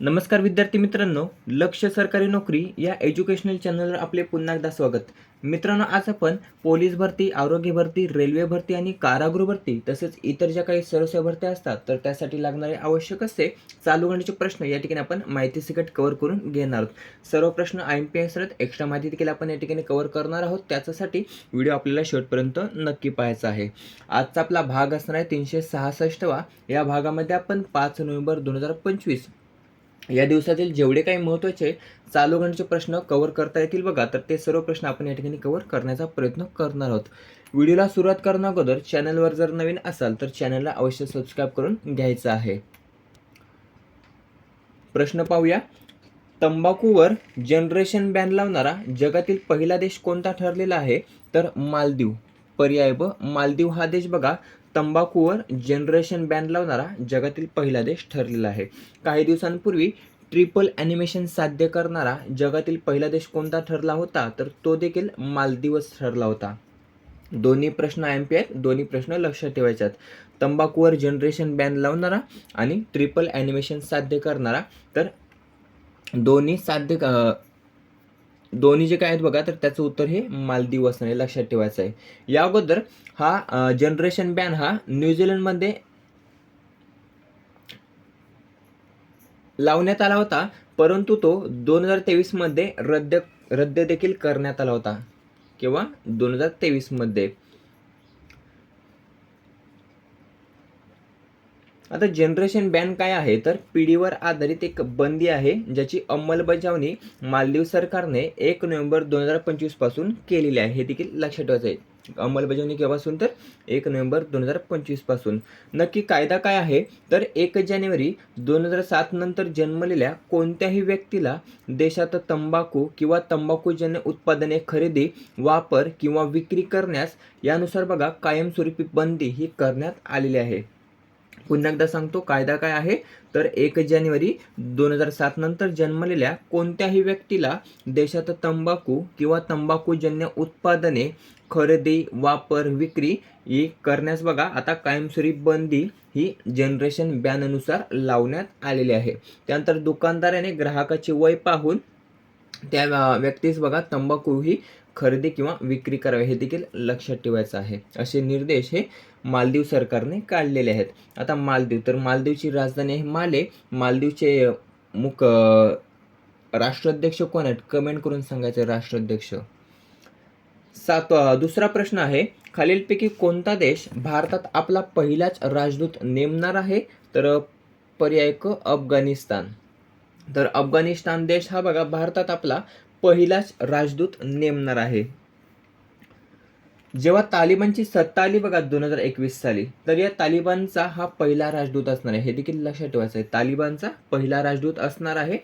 नमस्कार विद्यार्थी मित्रांनो लक्ष सरकारी नोकरी या एज्युकेशनल चॅनलवर आपले पुन्हा एकदा स्वागत. मित्रांनो आज आपण पोलीस भरती आरोग्य भरती रेल्वे भरती आणि कारागृह भरती तसेच इतर ज्या काही सर्वसेवा भरत्या असतात तर त्यासाठी लागणारे आवश्यक असे चालू घडण्याचे प्रश्न या ठिकाणी आपण माहिती सिकट कव्हर करून घेणार आहोत. सर्व प्रश्न I M P S extra माहिती देखील आपण या ठिकाणी कव्हर करणार आहोत. त्याच्यासाठी व्हिडिओ आपल्याला शेवटपर्यंत नक्की पाहायचा आहे. आजचा आपला भाग असणार आहे तीनशे सहासष्टवा. या भागामध्ये आपण पाच नोव्हेंबर दोन हजार पंचवीस या दिवसातील जेवढे काही महत्त्वाचे चालू घडण्याचे प्रश्न कव्हर करता येतील बघा तर ते सर्व प्रश्न आपण या ठिकाणी कव्हर करण्याचा प्रयत्न करणार आहोत. व्हिडिओला सुरुवात करण्या अगोदर चॅनलवर जर नवीन असाल तर चॅनलला अवश्य सबस्क्राईब करून घ्यायचं आहे. प्रश्न पाहूया. तंबाखूवर जनरेशन बॅन लावणारा जगातील पहिला देश कोणता ठरलेला आहे? तर मालदीव. पर्याय ब मालदीव हा देश बघा तंबाखूवर जनरेशन बॅन लावणारा जगातील पहिला देश ठरलेला आहे. काही दिवसांपूर्वी ट्रिपल ॲनिमेशन साध्य करणारा जगातील पहिला देश कोणता ठरला होता? तर तो देखील मालदिवस ठरला होता. दोन्ही प्रश्न एम पी आहेत दोन्ही प्रश्न लक्षात ठेवायचे आहेत तंबाखूवर जनरेशन बॅन लावणारा आणि ट्रिपल ॲनिमेशन साध्य करणारा. तर दोन्ही साध्य दोन्ही जे काय आहेत बघा तर त्याचं उत्तर हे मालदीव असणार आहे लक्षात ठेवायचं आहे. या अगोदर हा जनरेशन बॅन हा न्यूझीलंडमध्ये लावण्यात आला होता परंतु तो दोन हजार तेवीसमध्ये रद्द रद्द देखील करण्यात आला होता किंवा दोन हजार तेवीसमध्ये आता जनरेशन बॅन काय आहे? तर पिढीवर आधारित एक बंदी आहे ज्याची अंमलबजावणी मालदीव सरकारने एक नोव्हेंबर दोन हजार पंचवीसपासून केलेली आहे. हे देखील लक्षात ठेवायचं आहे अंमलबजावणी केव्हापासून तर एक नोव्हेंबर दोन हजार पंचवीसपासून. नक्की कायदा काय आहे? तर एक जानेवारी दोन हजार सात नंतर जन्मलेल्या कोणत्याही व्यक्तीला देशात तंबाखू किंवा तंबाखूजन्य उत्पादने खरेदी वापर किंवा विक्री करण्यास यानुसार बघा कायमस्वरूपी बंदी ही करण्यात आलेली आहे. पुन्हा एकदा सांगतो कायदा काय आहे? तर एक जानेवारी दोन हजार सात नंतर जन्मलेल्या कोणत्याही व्यक्तीला देशात तंबाखू किंवा तंबाखूजन्य उत्पादने खरेदी वापर विक्री ही करण्यास बघा आता कायमस्वरूपी बंदी ही जनरेशन बॅननुसार लावण्यात आलेली आहे. त्यानंतर दुकानदाराने ग्राहकाचे वय पाहून त्या व्यक्तीस बघा तंबाखूही खरेदी किंवा विक्री करावी हे देखील लक्षात ठेवायचं आहे. असे निर्देश हे मालदीव सरकारने काढलेले आहेत. आता मालदीव तर मालदीवची राजधानी आहे माले. मालदीवचे मुख राष्ट्राध्यक्ष कोण आहेत? कमेंट करून सांगायचे राष्ट्राध्यक्ष. सात दुसरा प्रश्न आहे खालीलपैकी कोणता देश भारतात आपला पहिलाच राजदूत नेमणार आहे? तर पर्याय क अफगाणिस्तान. तर अफगाणिस्तान देश हा बघा भारतात आपला पहिलाच राजदूत नेमणार आहे. जेव्हा तालिबानची सत्ता आली बघा दोन हजार एकवीस साली तर या तालिबानचा हा पहिला राजदूत असणार आहे. हे देखील लक्षात ठेवायचं आहे. तालिबानचा पहिला राजदूत असणार आहे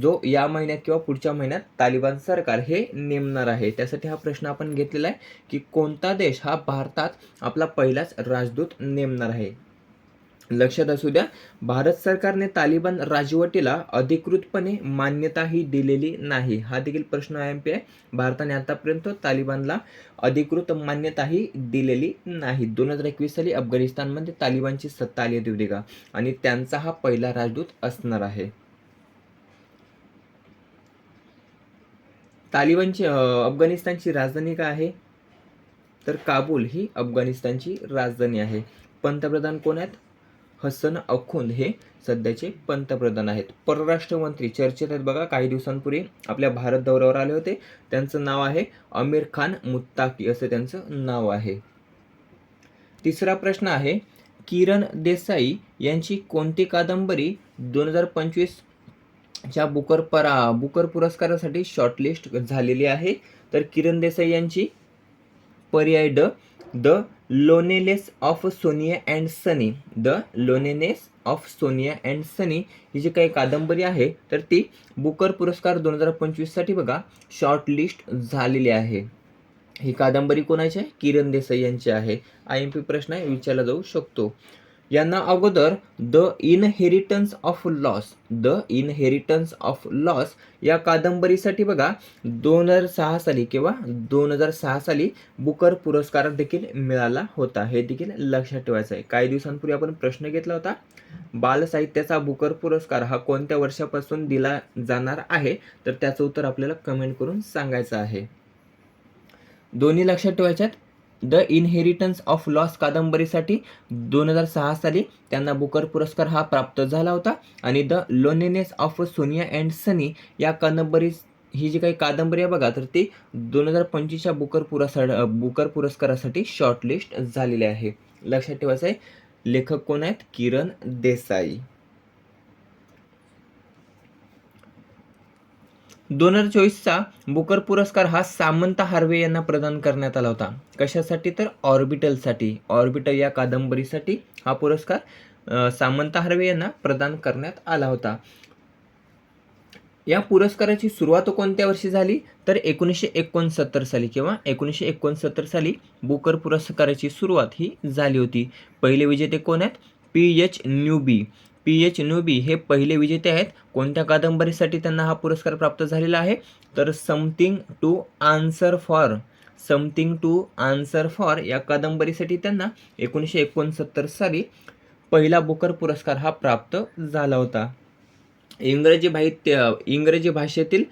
जो या महिन्यात किंवा पुढच्या महिन्यात तालिबान सरकार हे नेमणार आहे. त्यासाठी हा प्रश्न आपण घेतलेला आहे की कोणता देश हा भारतात आपला पहिलाच राजदूत नेमणार आहे? लक्षात असू द्या भारत सरकारने तालिबान राजवटीला अधिकृतपणे मान्यताही दिलेली नाही. हा देखील प्रश्न आय एम पी आहे. भारताने आतापर्यंत तालिबानला अधिकृत मान्यताही दिलेली नाही. दोन हजार एकवीस साली अफगाणिस्तानमध्ये तालिबानची सत्ता आली होती का? आणि त्यांचा हा पहिला राजदूत असणार आहे. तालिबानची अफगाणिस्तानची राजधानी काय आहे? तर काबूल ही अफगाणिस्तानची राजधानी आहे. पंतप्रधान कोण आहेत? हसन अखुंद हे सध्याचे पंतप्रधान आहेत. परराष्ट्र मंत्री चर्चेत आहेत बघा काही दिवसांपूर्वी आपल्या भारत दौऱ्यावर आले होते. त्यांचं नाव आहे आमिर खान मुत्ताकी असं त्यांचं नाव आहे. तिसरा प्रश्न आहे किरण देसाई यांची कोणती कादंबरी दोन हजार पंचवीस च्या बुकर परा बुकर पुरस्कारासाठी शॉर्टलिस्ट झालेली आहे? तर किरण देसाई यांची पर्याय ड the loneliness of Sonia and Sunny the loneliness of Sonia and Sunny ही जी काही कादंबरी आहे तर ती बुकर पुरस्कार दोन हजार पंचवीससाठी बघा शॉर्टलिस्ट झालेली आहे. ही कादंबरी कोणाची आहे? किरण देसाई यांची आहे. आय एम पी प्रश्न विचारला जाऊ शकतो. यांना अगोदर the inheritance of loss the inheritance of loss या कादंबरीसाठी बघा दोन हजार सहा साली किंवा दोन हजार सहा साली बुकर पुरस्कार देखील मिळाला होता. हे देखील लक्षात ठेवायचं आहे. काही दिवसांपूर्वी आपण प्रश्न घेतला होता बालसाहित्याचा बुकर पुरस्कार हा कोणत्या वर्षापासून दिला जाणार आहे? तर त्याचं उत्तर आपल्याला कमेंट करून सांगायचं आहे. दोन्ही लक्षात ठेवायच्यात. द इनहेरिटन्स ऑफ लॉस कादंबरीसाठी दोन हजार सहा साली त्यांना बुकर पुरस्कार हा प्राप्त झाला होता. आणि the loneliness of Sonia and Sunny या कादंबरी ही जी काही कादंबरी आहे बघा तर ती दोन हजार पंचवीसच्या बुकर पुरस्कार बुकर पुरस्कारासाठी शॉर्टलिस्ट झालेली आहे. लक्षात ठेवायचं आहे लेखक कोण आहेत? किरण देसाई. दोन हजार चोवीसचा बुकर पुरस्कार हा सामंत हार्वे यांना प्रदान करण्यात आला होता. कशासाठी तर? ऑर्बिटलसाठी. ऑर्बिटल या कादंबरीसाठी हा पुरस्कार सामंता हार्वे यांना प्रदान करण्यात आला होता. या पुरस्काराची सुरुवात कोणत्या वर्षी झाली? तर एकोणीसशे एकोणसत्तर साली किंवा एकोणीसशे एकोणसत्तर साली बुकर पुरस्काराची सुरुवात ही झाली होती. पहिले विजेते कोण आहेत? P H Newby. P H Newby हे पहिले विजेते आहेत. कोणत्या कादंबरीसाठी त्यांना हा पुरस्कार प्राप्त झालेला आहे? तर something to answer for something to answer for या कादंबरीसाठी त्यांना एकोणीसशे एकोणसत्तर साली पहिला बुकर पुरस्कार हा प्राप्त झाला होता. इंग्रजी भाहित्य इंग्रजी भाषेतील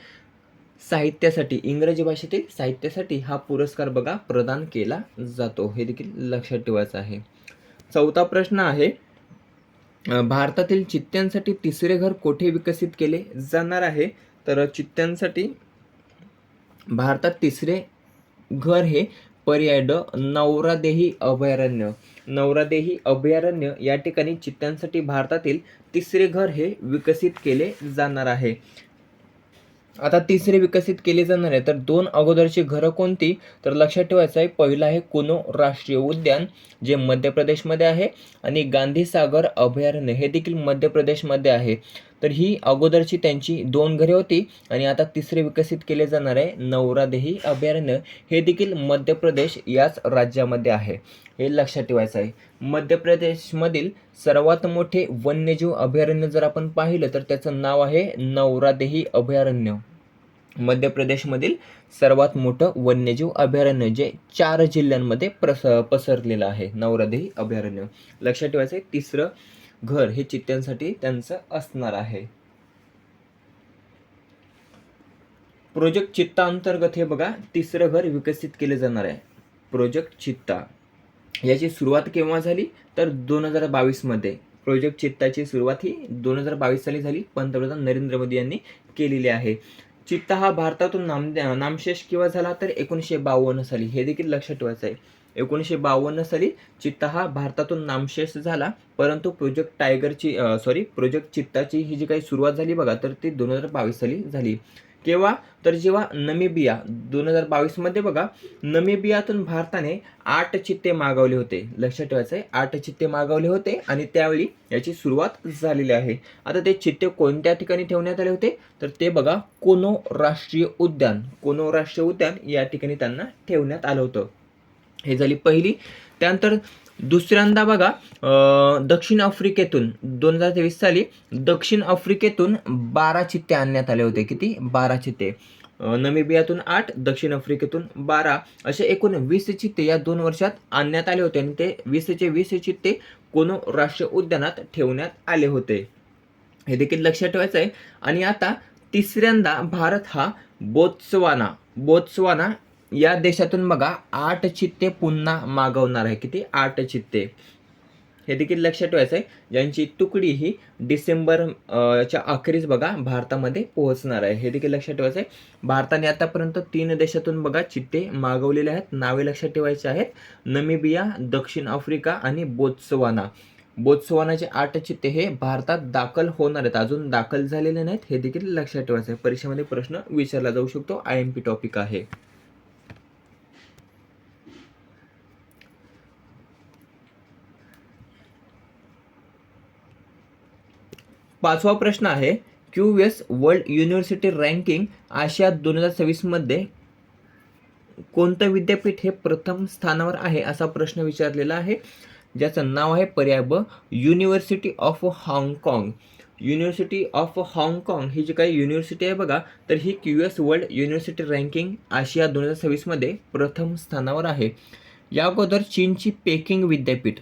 साहित्यासाठी इंग्रजी भाषेतील साहित्यासाठी हा पुरस्कार बघा प्रदान केला जातो. हे देखील लक्षात ठेवायचं आहे. चौथा प्रश्न आहे भारतातील चित्त्यांसाठी तिसरे घर कोठे विकसित केले जाणार आहे? तर चित्त्यांसाठी भारतात तिसरे घर हे पर्याय ड नवरादेही अभयारण्य. नवरादेही अभयारण्य या ठिकाणी चित्त्यांसाठी भारतातील तिसरे घर हे विकसित केले जाणार आहे. आता तिसरे विकसित केले जाणार आहे. तर दोन अगोदरची घरं कोणती? तर लक्षात ठेवायचं आहे पहिलं आहे कुनो राष्ट्रीय उद्यान जे मध्य प्रदेशमध्ये आहे आणि गांधी सागर अभयारण्य हे देखील मध्य प्रदेशमध्ये आहे. तर ही अगोदरची त्यांची दोन घरे होती आणि आता तिसरे विकसित केले जाणार आहे नवरादेही अभयारण्य. हे देखील मध्य प्रदेश याच राज्यामध्ये आहे. हे लक्षात ठेवायचं आहे. मध्य प्रदेशमधील सर्वात मोठे वन्यजीव अभयारण्य जर आपण पाहिलं तर त्याचं नाव आहे नवरादेही अभयारण्य. मध्य प्रदेशमधील सर्वात मोठं वन्यजीव अभयारण्य जे चार जिल्ह्यांमध्ये प्रस पसरलेलं आहे. नवरादेही अभयारण्य. लक्षात ठेवायचं आहे तिसरं घर हे चित्त्यांसाठी त्यांचं असणार आहे. प्रोजेक्ट चित्ता अंतर्गत हे बघा तिसरं घर विकसित केले जाणार आहे. प्रोजेक्ट चित्ता. याची सुरुवात केव्हा झाली? तर दोन हजार बावीसमध्ये प्रोजेक्ट चित्ताची सुरुवात ही दोन हजार बावीस साली झाली. पंतप्रधान नरेंद्र मोदी यांनी केलेली आहे. चित्ता हा भारतातून नाम नामशेष किंवा झाला? तर एकोणीसशे बावन्न साली. हे देखील लक्षात ठेवायचं आहे. एकोणीसशे बावन्न साली चित्ता हा भारतातून नामशेष झाला. परंतु प्रोजेक्ट टायगरची सॉरी प्रोजेक्ट चित्ताची ही जी काही सुरुवात झाली बघा तर ती दोन हजार बावीस साली झाली. केव्हा? तर जेव्हा नमिबिया दोन हजार बावीसमध्ये बघा नमिबियातून भारताने आठ चित्ते मागवले होते. लक्षात ठेवायचं आहे आठ चित्ते मागवले होते आणि त्यावेळी याची सुरुवात झालेली आहे. आता ते चित्ते कोणत्या ठिकाणी ठेवण्यात आले होते? तर ते बघा कोनो राष्ट्रीय उद्यान कोनो राष्ट्रीय उद्यान या ठिकाणी त्यांना ठेवण्यात आलं होतं. हे झाली पहिली. त्यानंतर दुसऱ्यांदा बघा दक्षिण आफ्रिकेतून दोन हजार तेवीस साली दक्षिण आफ्रिकेतून बारा चित्ते आणण्यात आले होते. किती? बारा चित्ते नमिबियातून आठ दक्षिण आफ्रिकेतून बारा. असे एकूण वीस चित्ते या दोन वर्षात आणण्यात आले होते आणि ते वीसचे वीस चित्ते कोनो राष्ट्रीय उद्यानात ठेवण्यात आले होते. हे देखील लक्षात ठेवायचं आहे आणि आता तिसऱ्यांदा भारत हा बोत्सवाना बोत्सवाना या देशातून बघा आठ चित्ते पुन्हा मागवणार आहे. किती? आठ चित्ते. हे देखील लक्षात ठेवायचं आहे ज्यांची तुकडी ही डिसेंबर च्या अखेरीस बघा भारतामध्ये पोहोचणार आहे. हे देखील लक्षात ठेवायचं आहे भारताने आतापर्यंत तीन देशातून बघा चित्ते मागवलेले आहेत. नावे लक्षात ठेवायचे आहेत. नमिबिया दक्षिण आफ्रिका आणि बोत्सवाना. बोत्सवानाचे आठ चित्ते हे भारतात दाखल होणार आहेत. अजून दाखल झालेले नाहीत. हे देखील लक्षात ठेवायचं आहे परीक्षेमध्ये प्रश्न विचारला जाऊ शकतो. आय एम पी टॉपिक आहे. पाचवा प्रश्न आहे Q S world university ranking आशिया दोन हजार सव्वीसमध्ये कोणतं विद्यापीठ हे प्रथम स्थानावर आहे असा प्रश्न विचारलेला आहे ज्याचं नाव आहे पर्याय ब युनिव्हर्सिटी ऑफ हाँगकाँग युनिव्हर्सिटी ऑफ हाँगकाँग ही जी काही युनिव्हर्सिटी आहे बघा तर ही Q S world university ranking आशिया दोन हजार सव्वीसमध्ये प्रथम स्थानावर आहे. या अगोदर चीनची पेकिंग विद्यापीठ.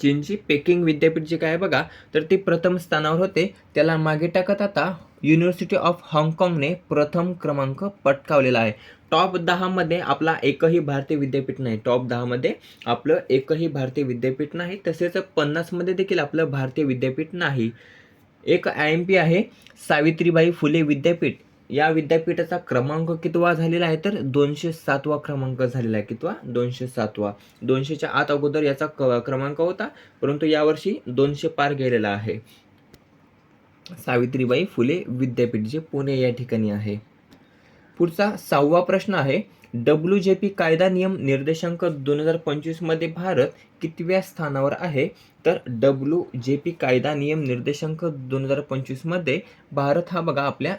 चीनची पेकिंग विद्यापीठ जे काय बघा तर ते प्रथम स्थानावर होते. त्याला मागे टाकत आता युनिव्हर्सिटी ऑफ हाँगकाँगने प्रथम क्रमांक पटकावलेला आहे. टॉप दहामध्ये आपला एकही भारतीय विद्यापीठ नाही. टॉप दहामध्ये आपलं एकही भारतीय विद्यापीठ नाही. तसेच पन्नासमध्ये देखील आपलं भारतीय विद्यापीठ नाही. एक आय एम पी आहे. सावित्रीबाई फुले विद्यापीठ. या विद्यापीठाचा क्रमांक कितवा झालेला आहे? तर दोनशे सातवा क्रमांक झालेला आहे कितवा? दोनशे सातवा. दोनशेच्या आत अगोदर याचा क क्रमांक होता परंतु यावर्षी दोनशे पार गेलेला आहे. सावित्रीबाई फुले विद्यापीठ जे पुणे या ठिकाणी आहे. पुढचा सहावा प्रश्न आहे डब्ल्यू जे पी कायदा नियम निर्देशांक दोन हजार पंचवीसमध्ये भारत कितव्या स्थानावर आहे? तर डब्ल्यू जे पी कायदा नियम निर्देशांक दोन हजार पंचवीसमध्ये भारत हा बघा आपल्या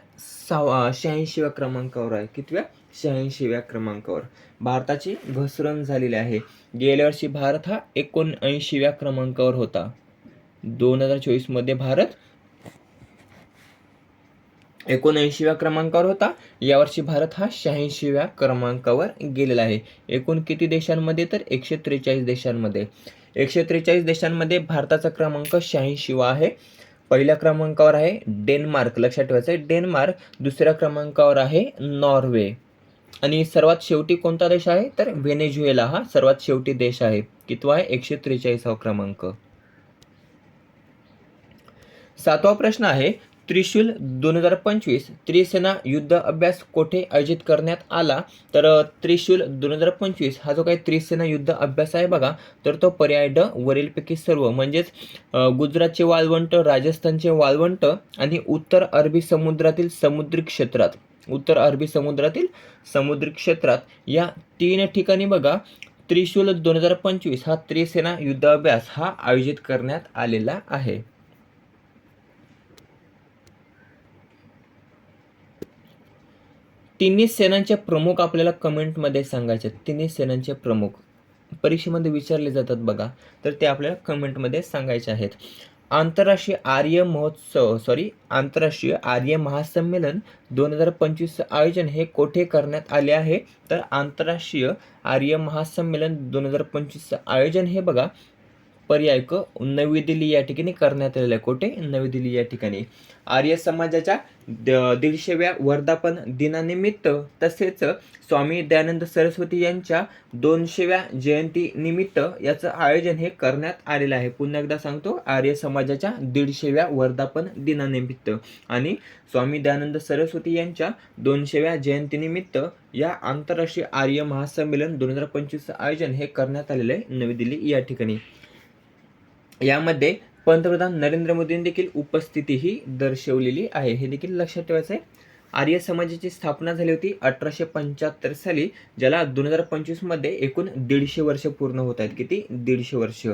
सहा शहाऐंशीव्या क्रमांकावर आहे. कितव्या? शहाऐंशीव्या क्रमांकावर. भारताची घसरण झालेली आहे. गेल्या वर्षी भारत हा एकोणऐंशीव्या क्रमांकावर होता. दोन हजार चोवीसमध्ये भारत एकोणऐंशीव्या क्रमांकावर होता. यावर्षी भारत हा शहाऐंशीव्या क्रमांकावर गेलेला आहे. एकूण किती देशांमध्ये? तर एकशे त्रेचाळीस देशांमध्ये. एकशे त्रेचाळीस देशांमध्ये भारताचा क्रमांक शहाऐंशीवा आहे. पहिल्या क्रमांकावर आहे डेन्मार्क. लक्षात ठेवायचं आहे डेन्मार्क दुसऱ्या क्रमांकावर आहे नॉर्वे. आणि सर्वात शेवटी कोणता देश आहे? तर व्हेनेझुएला हा सर्वात शेवटी देश आहे. कितवा आहे? एकशे त्रेचाळीसावा क्रमांक. सातवा प्रश्न आहे त्रिशूल दोन हजार पंचवीस त्रिसेना युद्ध अभ्यास कोठे आयोजित करण्यात आला? तर त्रिशूल दोन हजार पंचवीस हा जो काही त्रिसेना युद्ध अभ्यास आहे बघा तर तो पर्याय ड वरीलपैकी सर्व. म्हणजेच गुजरातचे वाळवंट राजस्थानचे वाळवंट आणि उत्तर अरबी समुद्रातील समुद्री क्षेत्रात. उत्तर अरबी समुद्रातील समुद्री क्षेत्रात. या तीन ठिकाणी बघा त्रिशूल दोन हजार पंचवीस हा त्रिसेना युद्ध अभ्यास हा आयोजित करण्यात आलेला आहे. तिन्ही सेनांचे प्रमुख आपल्याला कमेंटमध्ये सांगायचे आहेत. तिन्ही सेनांचे प्रमुख. परीक्षेमध्ये विचारले जातात बघा. तर ते आपल्याला कमेंटमध्ये सांगायचे आहेत. आंतरराष्ट्रीय आर्य महोत्सव सॉरी आंतरराष्ट्रीय आर्य महासंमेलन दोन हजार पंचवीसचं आयोजन हे कोठे करण्यात आले आहे? तर आंतरराष्ट्रीय आर्य महासंमेलन दोन हजार पंचवीसचं आयोजन हे बघा. पर्याय क नवी दिल्ली या ठिकाणी करण्यात आलेलं आहे कोठे नवी दिल्ली या ठिकाणी. आर्य समाजाच्या द- दीडशेव्या वर्धापन दिनानिमित्त तसेच स्वामी दयानंद सरस्वती यांच्या दोनशेव्या जयंती निमित्त याचं आयोजन हे करण्यात आलेलं आहे. पुन्हा एकदा सांगतो आर्य समाजाच्या दीडशेव्या वर्धापन दिनानिमित्त आणि स्वामी दयानंद सरस्वती यांच्या दोनशेव्या जयंतीनिमित्त या आंतरराष्ट्रीय आर्य महासंमेलन दोन हजार पंचवीसचं आयोजन हे करण्यात आलेलं आहे नवी दिल्ली या ठिकाणी. यामध्ये पंतप्रधान नरेंद्र मोदींनी देखील उपस्थितीही दर्शवलेली आहे. हे देखील लक्षात ठेवायचं आहे आर्य समाजाची स्थापना झाली होती अठराशे पंच्याहत्तर साली ज्याला दोन हजार पंचवीसमध्ये एकूण दीडशे वर्ष पूर्ण होत आहेत. किती? दीडशे वर्ष.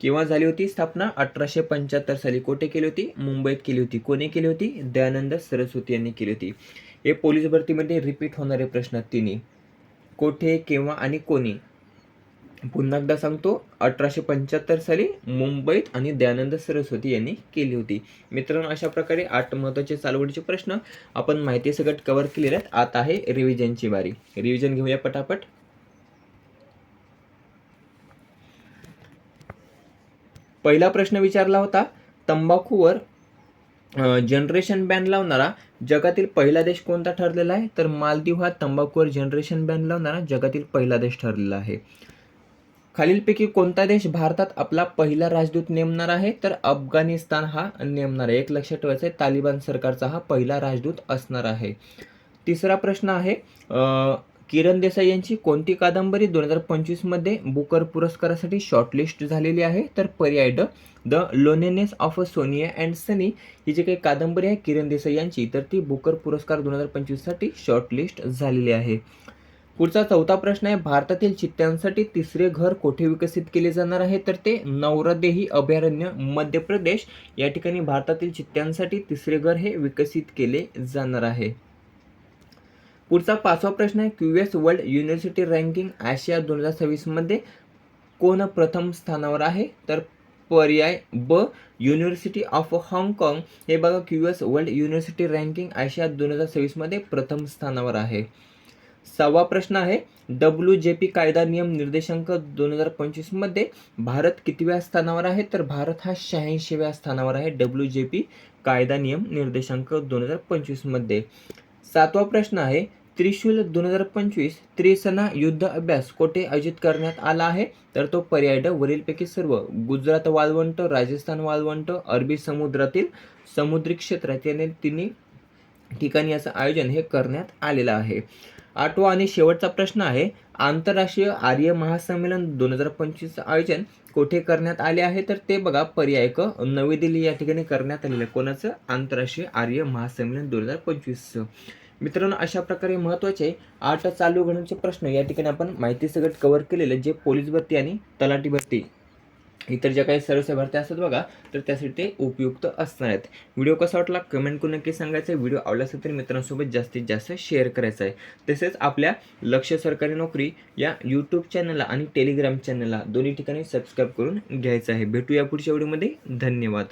केव्हा झाली होती स्थापना? अठराशे पंच्याहत्तर साली. कोठे केली होती? मुंबईत केली होती. कोणी केली होती? दयानंद सरस्वती यांनी केली होती. हे पोलीस भरतीमध्ये रिपीट होणारे प्रश्न तिन्ही. कोठे केव्हा आणि कोणी? पुन्हा एकदा सांगतो अठराशे पंच्याहत्तर साली मुंबईत आणि दयानंद सरस्वती यांनी केली होती. मित्रांनो अशा प्रकारे आठ महत्त्वाचे चालवडीचे प्रश्न आपण माहिती सगळं कव्हर केलेले आहेत. आता आहे रिव्हिजनची बारी रिव्हिजन घेऊया पटापट. पहिला प्रश्न विचारला होता तंबाखूवर जनरेशन बॅन लावणारा जगातील पहिला देश कोणता ठरलेला आहे? तर मालदीव हा तंबाखूवर जनरेशन बॅन लावणारा जगातील पहिला देश ठरलेला आहे. खालीलपैकी कोणता देश भारतात आपला पहिला राजदूत नेमणार आहे? तर अफगाणिस्तान हा नेमणार आहे. एक लक्षात ठेवायचं आहे तालिबान सरकारचा हा पहिला राजदूत असणार आहे. तिसरा प्रश्न आहे किरण देसाई यांची कोणती कादंबरी दोन हजार पंचवीसमध्ये बुकर पुरस्कारासाठी शॉर्टलिस्ट झालेली आहे? तर पर्याय ड the loneliness of Sonia and Sunny ही जी काही कादंबरी आहे किरण देसाई यांची तर ती बुकर पुरस्कार दोन हजार पंचवीससाठी शॉर्टलिस्ट झालेली आहे. पुढचा चौथा प्रश्न आहे भारतातील चित्त्यांसाठी तिसरे घर कोठे विकसित केले जाणार आहे? तर ते नवरदेही अभयारण्य मध्य प्रदेश. या ठिकाणी भारतातील चित्त्यांसाठी तिसरे घर हे विकसित केले जाणार आहे. पुढचा पाचवा प्रश्न आहे Q S world university ranking आशिया दोन हजार सव्वीसमध्ये कोण प्रथम स्थानावर आहे? तर पर्याय ब युनिव्हर्सिटी ऑफ हाँगकाँग. हे बघा Q S world university ranking आशिया दोन हजार सव्वीसमध्ये प्रथम स्थानावर आहे. सहावा प्रश्न आहे. डब्ल्यू जे पी कायदा नियम निर्देशांक दोन हजार पंचवीसमध्ये भारत कितव्या स्थानावर आहे? तर भारत हा शहाऐंशीव्या स्थानावर आहे. डब्ल्यू जे पी कायदा नियम निर्देशांक दोन हजार पंचवीसमध्ये सातवा प्रश्न आहे. त्रिशूल दोन हजार पंचवीस त्रिसना युद्ध अभ्यास कोठे आयोजित करण्यात आला आहे? तर तो पर्याय ड वरीलपैकी सर्व. गुजरात वाळवंट राजस्थान वाळवंट अरबी समुद्रातील समुद्री क्षेत्रात याने तिन्ही ठिकाणी याचं आयोजन हे करण्यात आलेलं आहे. आठवा आणि शेवटचा प्रश्न आहे आंतरराष्ट्रीय आर्य महासंमेलन दोन हजार पंचवीसचं आयोजन कोठे करण्यात आले आहे? तर ते बघा पर्याय क नवी दिल्ली या ठिकाणी करण्यात आलेलं आहे. कोणाचं? आंतरराष्ट्रीय आर्य महासंमेलन दोन हजार पंचवीसचं. मित्रांनो अशा प्रकारे महत्त्वाचे आठ चालू घडण्याचे प्रश्न या ठिकाणी आपण माहिती सगळं कव्हर केलेले जे पोलीस भरती आणि तलाठी भरती. इतर ज्या काही सर्वसेवा भरत्या असतात बघा तर त्यासाठी ते उपयुक्त असणार आहेत. व्हिडिओ कसा वाटला कमेंट करून नक्की सांगायचं आहे. व्हिडिओ आवडला असेल तर मित्रांसोबत जास्तीत जास्त शेअर करायचा आहे. तसेच आपल्या लक्ष सरकारी नोकरी या यूट्यूब चॅनलला आणि टेलिग्राम चॅनलला दोन्ही ठिकाणी सबस्क्राईब करून घ्यायचं आहे. भेटूया पुढच्या व्हिडिओमध्ये धन्यवाद.